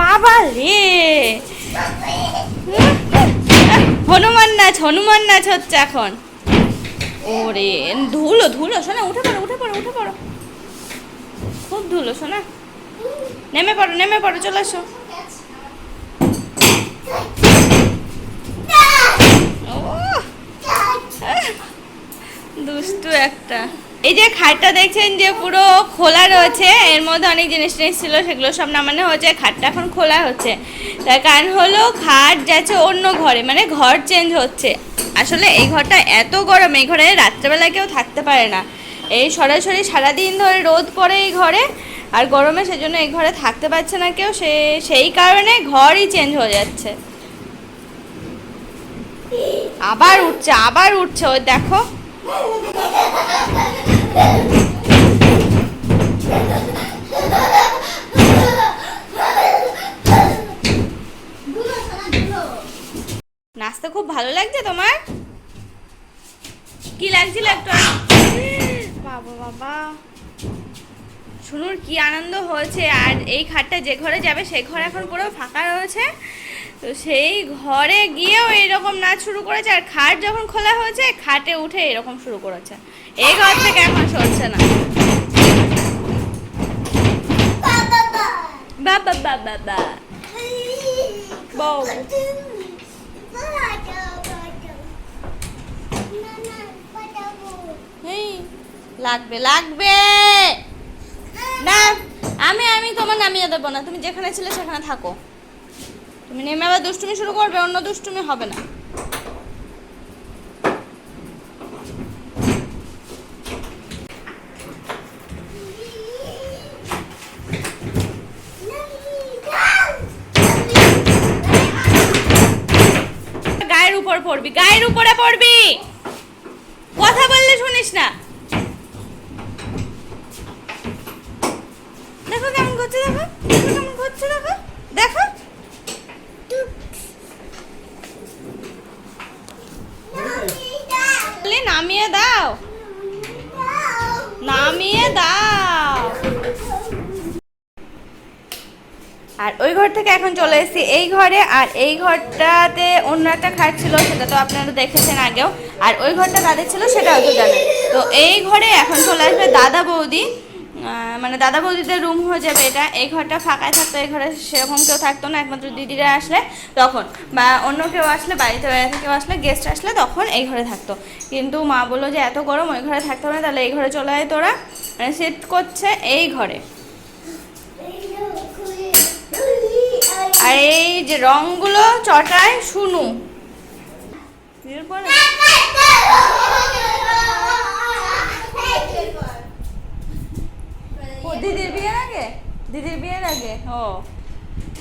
বাবা রে। হনুমান নাচ হনুমান নাচ হচ্ছে এখন। ওরে, ধুলো ধুলো শোনা উঠে পড়ো উঠে পড়ো উঠে পড়ো। খুব ধুলো শোনা নেমে পড়ো নেমে পড়ো, চলে আসো দুষ্টু একটা। এই যে খাটটা দেখছেন যে পুরো খোলা রয়েছে, এর মধ্যে অনেক জিনিস টিনিস ছিল, সেগুলো সব নামানো হচ্ছে খাটটা এখন খোলা হচ্ছে। তার কারণ হলো খাট যাচ্ছে অন্য ঘরে মানে ঘর চেঞ্জ হচ্ছে। আসলে এই ঘরটা এত গরম, এই ঘরে রাত্রেবেলা কেউ থাকতে পারে না। এই সরাসরি সারাদিন ধরে রোদ পড়ে এই ঘরে, আর গরমে সেজন্য এই ঘরে থাকতে পারছে না কেউ, সে, সেই কারণে ঘরই চেঞ্জ হয়ে যাচ্ছে। আবার উঠছে আবার উঠছে, ওই দেখো। নাচতে খুব ভালো লাগছে তোমার? কি লাগছিল একটু? বাবা বাবা। শুনুর কি আনন্দ হয়েছে। আর এই খাটটা যে ঘরে যাবে সেই ঘর এখন পুরো ফাঁকা রয়েছে। তো সেই ঘরে গিয়েও এরকম নাচ শুরু করেছে। আর খাট যখন খোলা হয়েছে, খাটে উঠে এরকম শুরু করেছে। এই ঘর থেকে এখন সরছে না। বউ। লাগবে লাগবে। আমি আমি তোমার নামিয়ে দেবো না। তুমি যেখানে ছিলে সেখানে থাকো। তুমি নেমে আবার দুষ্টুমি শুরু করবে, অন্য দুষ্টুমি হবে না। গায়ের উপর পড়বি, গায়ের উপরে পড়বি কথা বললে শুনিস না দেখো কেমন করছে দেখো দেখো কেমন করছে দেখো দেখো বলে নামিয়ে দাও নামিয়ে দাও আর ওই ঘর থেকে এখন চলে এসেছি এই ঘরে, আর এই ঘরটাতে অন্য একটা খাট ছিল, সেটা তো আপনারা দেখেছেন আগেও, আর ওই ঘরটা কাদের ছিল সেটা হয়তো জানেন। তো এই ঘরে এখন চলে আসবে দাদা বৌদি। মানে দাদা বৌদিদের রুম হয়ে যাবে এটা। এই ঘরটা ফাঁকায় থাকতো, এই ঘরে সেরকম কেউ থাকতো না, একমাত্র দিদিরা আসলে তখন। বা অন্য কেউ আসলে, বাড়িতে বেড়াতে কেউ আসলে গেস্ট আসলে তখন এই ঘরে থাকতো। কিন্তু মা বলল যে, এত গরম, ওই ঘরে থাকতে না, তাহলে এই ঘরে চলে আয় তোরা। মানে শিফট করছে এই ঘরে। আর এই যে রংগুলো চটায় শুনু। দিদির বিয়ের আগে? দিদির বিয়ের আগে? ও।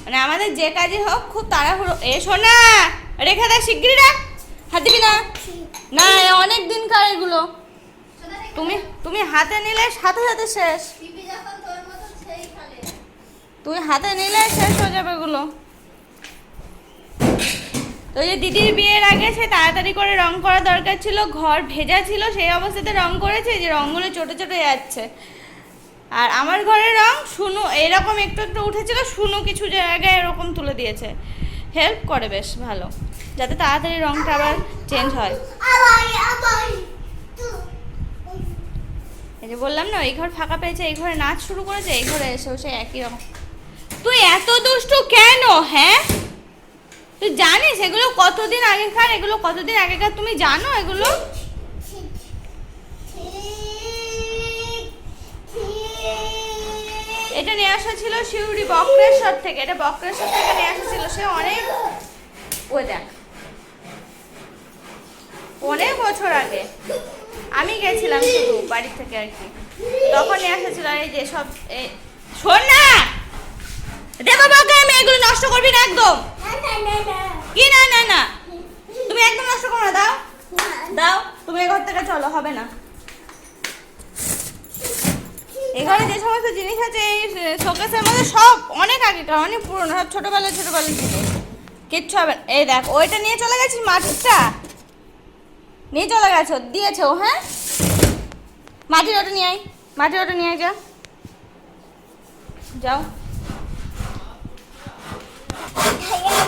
মানে আমাদের যে কাজে হোক খুব তাড়াহুড়ো। এ শোনা রেখে দেয় শিগগিরি রাখ। হাত দিবি না? না অনেক দিন কার এগুলো। তুমি তুমি হাতে নিলে সাথে সাথে শেষ। তুই হাতে নিলে শেষ হয়ে যাবে এগুলো। তো যে দিদির বিয়ের আগে সে তাড়াতাড়ি করে রং করা দরকার ছিল, ঘর ভেজা ছিল, সেই অবস্থাতে রং করেছে যে রঙগুলো ছোটো ছোটো যাচ্ছে। আর আমার ঘরের রং শুনু এরকম একটু একটু উঠেছিল শুনু কিছু জায়গায় এরকম তুলে দিয়েছে। হেল্প করে বেশ, ভালো। যাতে তাড়াতাড়ি রংটা আবার চেঞ্জ হয়। এই যে বললাম না, এই ঘর ফাঁকা পেয়েছে, এই ঘরে নাচ শুরু করেছে, এই ঘরে এসেও সে একই রকম। তুই এত দুষ্টু কেন হ্যাঁ? তুই জানিস এগুলো কতদিন আগেকার, এগুলো কতদিন আগেকার তুমি জানো এগুলো? এটা নিয়ে আসা ছিল শিউরি বক্রেশ্বর থেকে, এটা বক্রেশ্বর থেকে নিয়ে আসা ছিল, সে অনেক ওই দেখ। অনেক বছর আগে। আমি গেছিলাম শুধু বাড়ি থেকে আর কি। তখন নিয়ে আসা ছিল আর এই যে সব শোন না! দেবো বাবাকে আমি এগুলো নষ্ট করবি না একদম। কি না না না? তুমি একদম নষ্ট করো না দাও। দাও তুমি এ ঘর থেকে চলো হবে না। ঘরে যে সমস্ত জিনিস আছে এই শোকেসের মধ্যে সব অনেক আগেকার অনেক পুরনো সব ছোটবেলা ছোটবেলা জিনিস কিচ্ছু হবে না। এই দেখ ওইটা নিয়ে চলে গেছিস মাটিরটা? নিয়ে চলে গেছো দিয়েছ হ্যাঁ? মাটির ওটা নিয়ে আয় মাটির ওটা নিয়ে আয় যা। যাও।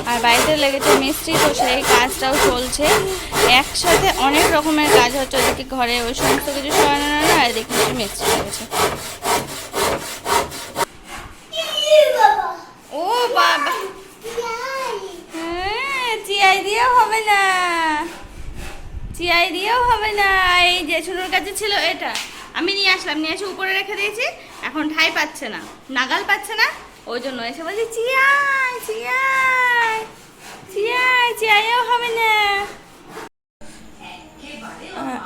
আর বাড়িতে লেগেছে মিস্ত্রি, তো সেই কাজটাও চলছে। একসাথে অনেক রকমের কাজ হচ্ছে, ওদিকে ঘরে ওই সমস্ত কিছু সরানো না আর এদিকে মিস্ত্রি লেগেছে। ও বাবা! হ্যাঁ চিআই দিয়েও হবে না। চিআই দিয়েও হবে না। এই যে কাছে ছিল এটা। আমি নিয়ে আসলাম, নিয়ে এসে উপরে রেখে দিয়েছি, এখন ঠাই পাচ্ছে না। নাগাল পাচ্ছে না। ওই জন্য এসে বলছি, চিয়াই চিয়াই চিয়াই, চিয়াইও হবে না।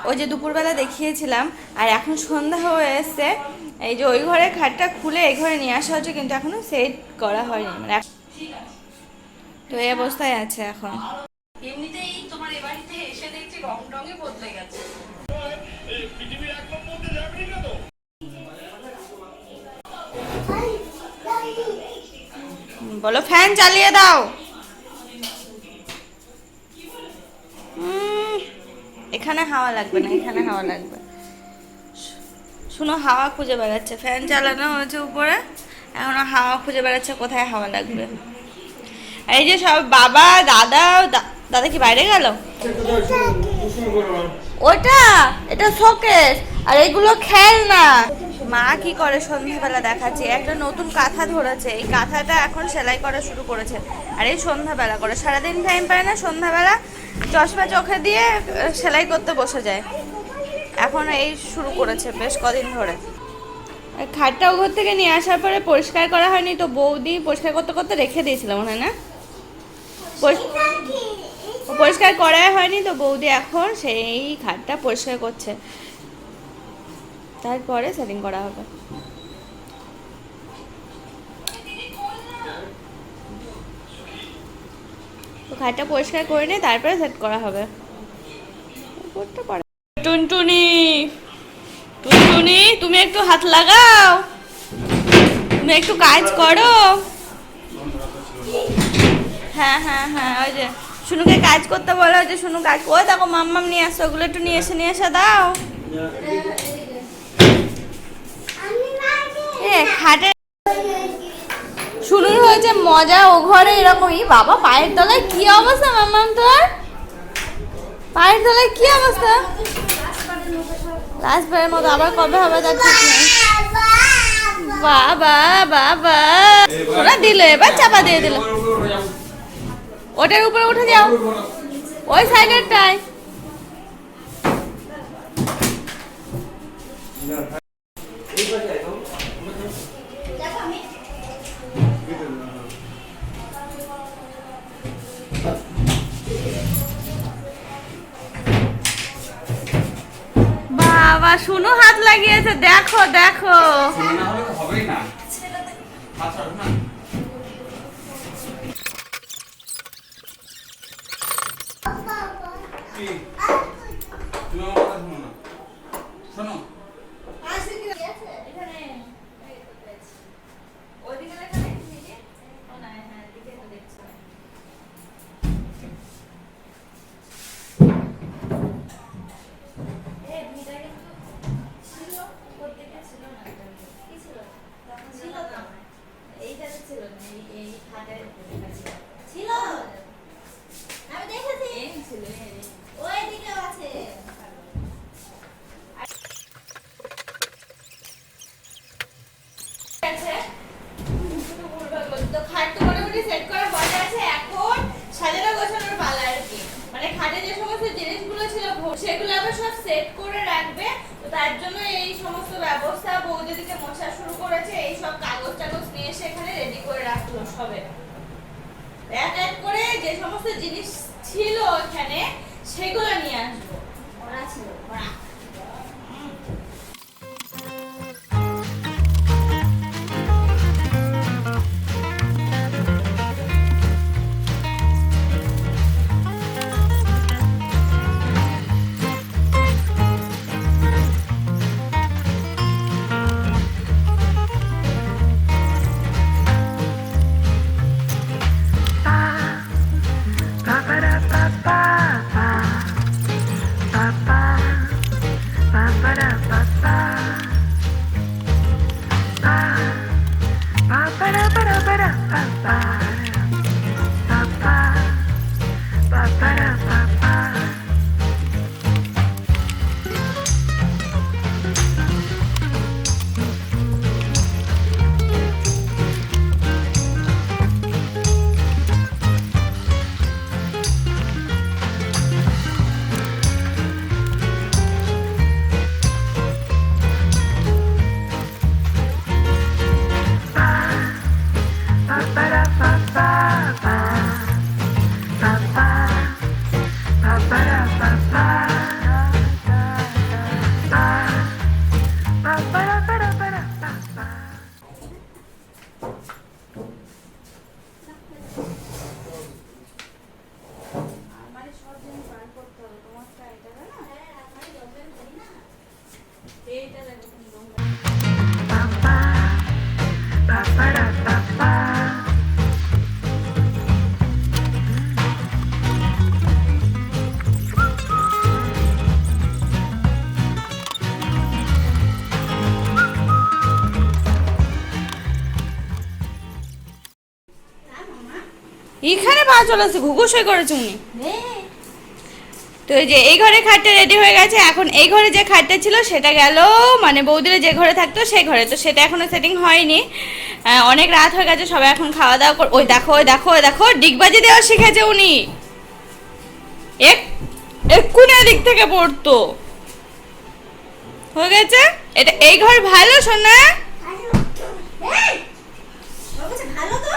ওই যে দুপুরবেলা দেখিয়েছিলাম, আর এখন সন্ধ্যা হয়ে এসছে। এই যে ওই ঘরে খাটটা খুলে এই ঘরে নিয়ে আসা হচ্ছে, কিন্তু এখনও সেট করা হয়নি। মানে তো এই অবস্থায় আছে এখন। এমনিতেই বলো, ফ্যান চালিয়ে দাও। এখানে হাওয়া লাগবে না, এখানে হাওয়া লাগবে। শুনো, হাওয়া খুঁজে বেড়াচ্ছে। ফ্যান চালানো হয়েছে উপরে, এখনও হাওয়া খুঁজে বেড়াচ্ছে, কোথায় হাওয়া লাগবে? এই যে সব বাবা, দাদা দাদা কি বাইরে গেল? ওটা, এটা শোকেস। আর এগুলো খেলনা। মা কি করে সন্ধ্যাবেলা দেখাচ্ছে? একটা নতুন কাঁথা ধরেছে। এই কাঁথাটা এখন সেলাই করা শুরু করেছে। আর এই সন্ধ্যাবেলা করে। সারাদিন টাইম পায় না, সন্ধ্যাবেলা চশমা চোখে দিয়ে সেলাই করতে বসে যায়। এখন এই শুরু করেছে বেশ কদিন ধরে। খাটটা ও ঘর থেকে নিয়ে আসার পরে পরিষ্কার করা হয়নি, তো বৌদি পরিষ্কার করতে করতে রেখে দিয়েছিলাম মনে হয় না? পরিষ্কার করাই হয়নি, তো বৌদি এখন সেই খাটটা পরিষ্কার করছে। তারপরে সেটিং করা হবে। তো খাটটা পরিষ্কার করে নিয়ে তারপরে সেট করা হবে। টুনটুনি টুনটুনি, তুমি একটু হাত লাগাও। তুমি একটু কাজ করো। হ্যাঁ হ্যাঁ হ্যাঁ ওই যে শুনুকে কাজ করতে বলো, ওই যে শুনু কাজ করে দেখো মাম্মাম নিয়ে আসো ওগুলো একটু নিয়ে এসে নিয়ে এসে দাও। এ খাটে হয়েছে মজা, ও ঘরে এরকমই। বাবা, পায়ের তলায় কি অবস্থা, মাম্মাম তোর? পায়ের তলায় কি অবস্থা? লাস্ট বারের মতো আবার কবে হবে, তার ঠিক নেই। বাবা বাবা। ওরা দিল, এবার চাপা দিয়ে দিল। ওটার উপরে উঠে যাও। ওই সাইডেরটায় বাবা শুনো হাত লাগিয়েছে দেখো দেখো না হলে তো হবেই না হাত ছাড়ো না কি তুমি আমার কথা শোনো না শোনো ছিল আমি দেখেছি ওই দিকে আছে তো খাট তো মোটামুটি সেট করা হয়ে আছে এখন সাজানো গোছানোর পালা আর কি মানে খাটে যে সমস্ত জিনিসগুলো ছিল ভো- সেগুলো আবার সব সেট করে রাখবে তো তার জন্য এই সমস্ত ব্যবস্থা বৌদিদিকে মোছা শুরু করেছে এই সব কাগজ টাগজ নিয়ে এসে এখানে রেডি করে রাখল সবে। এক এক করে যে সমস্ত জিনিস ছিল এখানে সেগুলো নিয়ে আসব। ওরা ছিল ওরা এখানে পা চলে আসছে ঘুঘু সই করেছে উনি। তো এই যে এই ঘরে খাটটা রেডি হয়ে গেছে এখন এই ঘরে যে খাটটা ছিল সেটা গেল মানে বৌদিরা যে ঘরে থাকতো সেই ঘরে। তো সেটা এখনও সেটিং হয়নি। অনেক রাত হয়ে গেছে সবাই এখন খাওয়া দাওয়া কর ওই দেখো ওই দেখো ওই দেখো ডিগবাজি দেওয়া শিখেছে উনি। এক এক্ষুনি দিক থেকে পড়তো। হয়ে গেছে? এটা এই ঘর ভালো ভালো তো?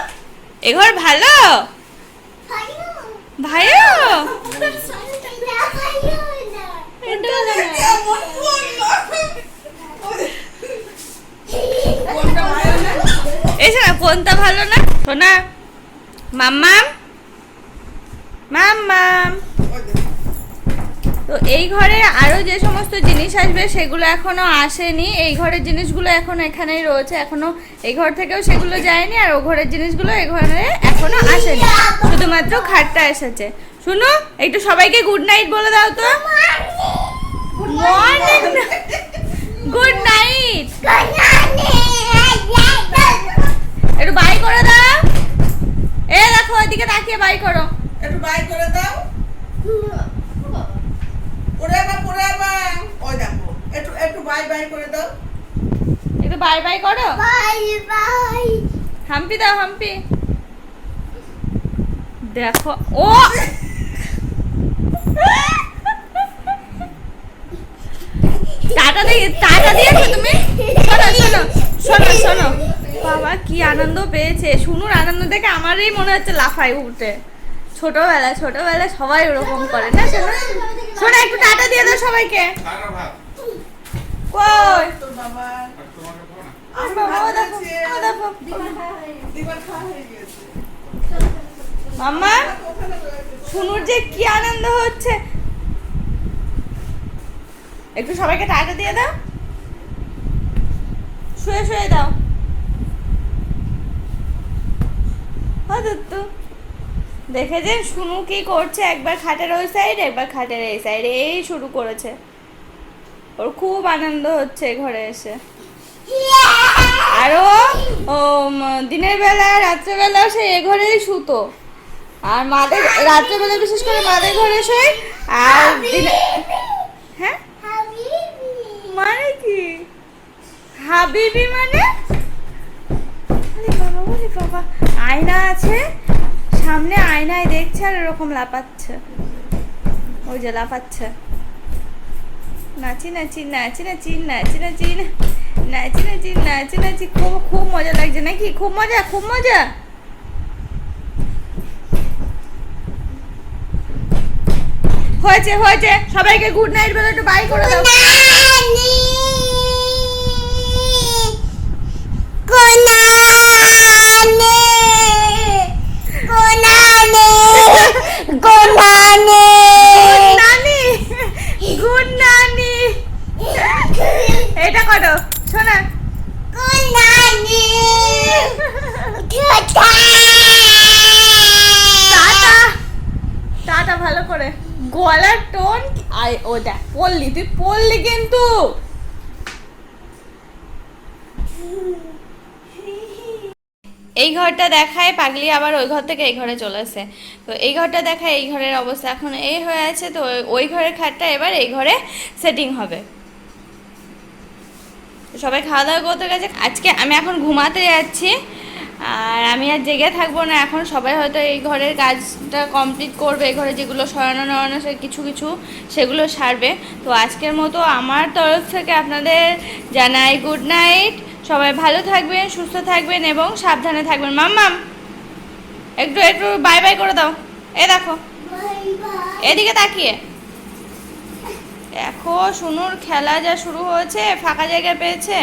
এই ঘর ভালো? এটাও এসে কোনটা ভালো না? শোনা। মাম্মাম? মাম্মাম? তো এই ঘরে আরও যে সমস্ত জিনিস আসবে, সেগুলো এখনও আসেনি। এই ঘরের জিনিসগুলো এখন এখানেই রয়েছে। এখনও এই ঘর থেকেও সেগুলো যায়নি, আর ও ঘরের জিনিসগুলো এই ঘরে এখনও আসেনি শুধুমাত্র খাটটা এসেছে। শুনো একটু সবাইকে গুড নাইট বলে দাও তো। মর্নিং গুড নাইট একটু বাই করে দাও। এ দেখো ওইদিকে তাকিয়ে বাই করো। একটু বাই করে দাও। ওই দেখো একটু একটু বাই বাই করে দাও। একটু বাই বাই করো। হাম্পি দাও হাম্পি। দেখো ও! টাটা দিয়ে টাটা দিয়েছ তুমি? শোনো শোনো শোনো শোনো। বাবা কি আনন্দ পেয়েছে। শুনুর আনন্দ দেখে আমারই মনে হচ্ছে লাফাই উঠে। ছোটবেলা ছোটবেলা সবাই ওরকম করে না শোনো? শোনো একটু টাটা দিয়ে দাও সবাইকে। কই? বাবা দেখো দেখো দিবার খাওয়া হয়ে গেছে মাম্মা। শুনুর যে কি আনন্দ হচ্ছে। একটু সবাইকে টাকা দিয়ে দাও। শুয়ে শুয়ে দাও। তো যে শুনু কি করছে, একবার খাটের ওই সাইড একবার খাটের এই সাইডে এই শুরু করেছে। ওর খুব আনন্দ হচ্ছে ঘরে এসে। আরও দিনের বেলা, রাত্রেবেলা সে এ ঘরেই শুতো। আর মাদের রাত্রেবেলা বিশেষ করে মাদের ঘরে শোয়, আর হ্যাঁ? মানে কি? হাবিবি মানে? বাবা আয়না আছে, সামনে আয়নায় দেখছে আর এরকম লাপাচ্ছে ওই যে লাপাচ্ছে নাচি নাচি নাচি নাচি নাচি নাচি নাচি নাচি নাচি নাচি। খুব খুব মজা লাগছে নাকি? খুব মজা খুব মজা। হয়েছে হয়েছে। সবাইকে গুড নাইট বলে একটু বাই করে দাও। এটা কত শোনা। আই ও দেখ, পড়লি, তুই পড়লি কিন্তু। এই ঘরটা দেখায় পাগলি আবার ওই ঘর থেকে এই ঘরে চলে আসে। তো এই ঘরটা দেখায় এই ঘরের অবস্থা। এখন এই হয়ে আছে, তো ওই- ওই ঘরের খাটটা এবার এই ঘরে সেটিং হবে। সবাই খাওয়া দাওয়া করতে গেছে। আজকে আমি এখন ঘুমাতে যাচ্ছি। আর আমি আর জেগে থাকব না, এখন সবাই হয়তো এই ঘরের কাজটা কমপ্লিট করবে এই ঘরে যেগুলো সরানো নড়ানো সে কিছু কিছু সেগুলো সারবে। তো আজকের মতো আমার তরফ থেকে আপনাদের জানাই গুড নাইট সবাই ভালো থাকবেন, সুস্থ থাকবেন এবং সাবধানে থাকবেন। মাম্মাম একটু একটু বাই বাই করে দাও। এ দেখো, এদিকে তাকিয়ে। দেখো শুনুর খেলা যা শুরু হয়েছে, ফাঁকা জায়গা পেয়েছে।